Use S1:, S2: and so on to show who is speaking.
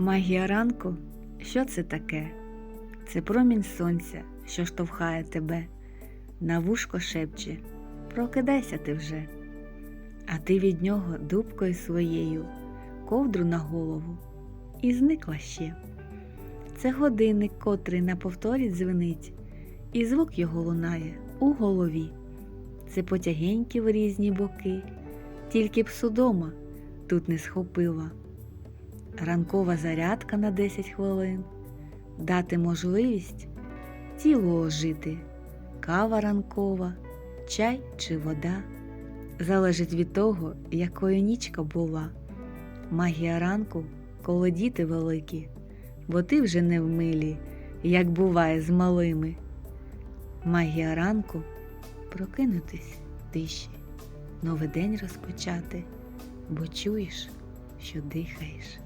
S1: Магія ранку що це таке? Це промінь сонця, що штовхає тебе, на вушко шепче Прокидайся ти вже, а ти від нього дубкою своєю, ковдру на голову, і зникла ще. Це годинник, котрий на повторі дзвенить, і звук його лунає у голові. Це потягеньки в різні боки, тільки б судома тут не схопила. Ранкова зарядка на 10 хвилин, дати можливість тілу ожити, кава ранкова, чай чи вода. Залежить від того, якою нічка була. Магія ранку, коли діти великі, бо ти вже не в милі, як буває з малими. Магія ранку прокинутись тиші, новий день розпочати, бо чуєш, що дихаєш.